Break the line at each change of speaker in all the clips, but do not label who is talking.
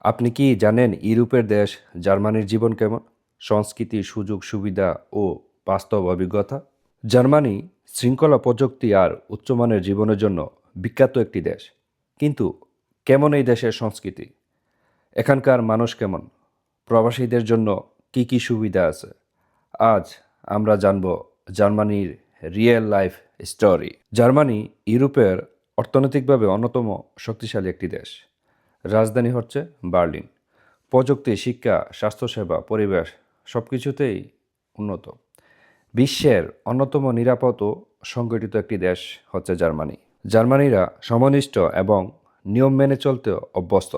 আপনি কি জানেন ইউরোপের দেশ জার্মানির জীবন কেমন? সংস্কৃতি, সুযোগ, সুবিধা ও বাস্তব অভিজ্ঞতা? জার্মানি শৃঙ্খলা প্রযুক্তি আর উচ্চমানের জীবনের জন্য বিখ্যাত একটি দেশ। কিন্তু কেমন এই দেশের সংস্কৃতি? এখানকার মানুষ কেমন? প্রবাসীদের জন্য কি কি সুবিধা আছে? আজ আমরা জানব জার্মানির রিয়েল লাইফ স্টোরি। জার্মানি ইউরোপের অর্থনৈতিকভাবে অন্যতম শক্তিশালী একটি দেশ। রাজধানী হচ্ছে বার্লিন। প্রযুক্তি, শিক্ষা, স্বাস্থ্যসেবা, পরিবেশ সব কিছুতেই উন্নত। বিশ্বের অন্যতম নিরাপদ ও সংগঠিত একটি দেশ হচ্ছে জার্মানি। জার্মানিরা সমনিষ্ঠ এবং নিয়ম মেনে চলতে অভ্যস্ত।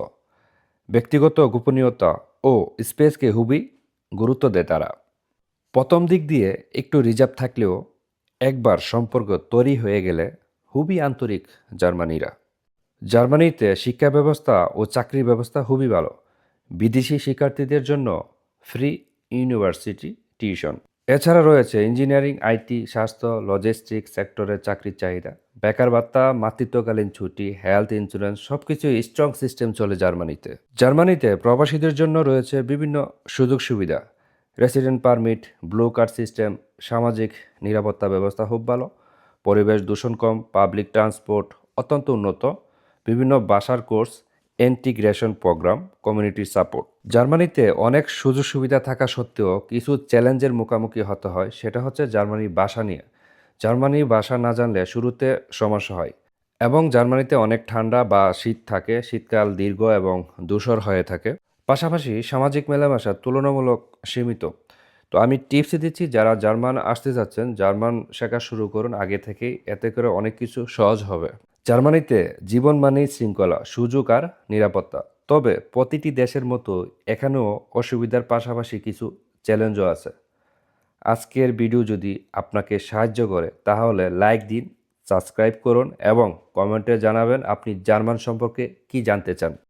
ব্যক্তিগত গোপনীয়তা ও স্পেসকে খুবই গুরুত্ব দেয় তারা। প্রথম দিক দিয়ে একটু রিজার্ভ থাকলেও একবার সম্পর্ক তৈরি হয়ে গেলে খুবই আন্তরিক জার্মানিরা। জার্মানিতে শিক্ষা ব্যবস্থা ও চাকরি ব্যবস্থা খুবই ভালো। বিদেশি শিক্ষার্থীদের জন্য ফ্রি ইউনিভার্সিটি টিউশন। এছাড়া রয়েছে ইঞ্জিনিয়ারিং, আইটি, স্বাস্থ্য লজিস্টিক সেক্টরের চাকরির চাহিদা। বেকার ভাত্তা মাতৃত্বকালীন ছুটি, হেলথ ইন্স্যুরেন্স সব কিছুই স্ট্রং সিস্টেম চলে জার্মানিতে। জার্মানিতে প্রবাসীদের জন্য রয়েছে বিভিন্ন সুযোগ সুবিধা। Resident permit blue card system সামাজিক নিরাপত্তা ব্যবস্থা খুব ভালো। পরিবেশ দূষণ কম পাবলিক ট্রান্সপোর্ট অত্যন্ত উন্নত। বিভিন্ন ভাষার course, integration program, community support. জার্মানিতে অনেক সুযোগ সুবিধা থাকা সত্ত্বেও কিছু চ্যালেঞ্জের মুখোমুখি হতে হয়, সেটা হচ্ছে জার্মানির ভাষা নিয়ে। জার্মানি ভাষা না জানলে শুরুতে সমস্যা হয় এবং জার্মানিতে অনেক ঠান্ডা বা শীত থাকে, শীতকাল দীর্ঘ এবং দূষর হয়ে থাকে। পাশাপাশি সামাজিক মেলামেশা তুলনামূলক সীমিত। তো আমি টিপস দিচ্ছি, যারা জার্মান আসতে যাচ্ছেন, জার্মান শেখা শুরু করুন, আগে থেকেই, এতে করে অনেক কিছু সহজ হবে। জার্মানিতে জীবন মানেই শৃঙ্খলা, সুযোগ আর নিরাপত্তা। তবে প্রতিটি দেশের মতো এখানেও অসুবিধার পাশাপাশি কিছু চ্যালেঞ্জও আছে। আজকের ভিডিও যদি আপনাকে সাহায্য করে, তাহলে লাইক দিন, সাবস্ক্রাইব করুন এবং কমেন্টে জানাবেন আপনি জার্মান সম্পর্কে কি জানতে চান।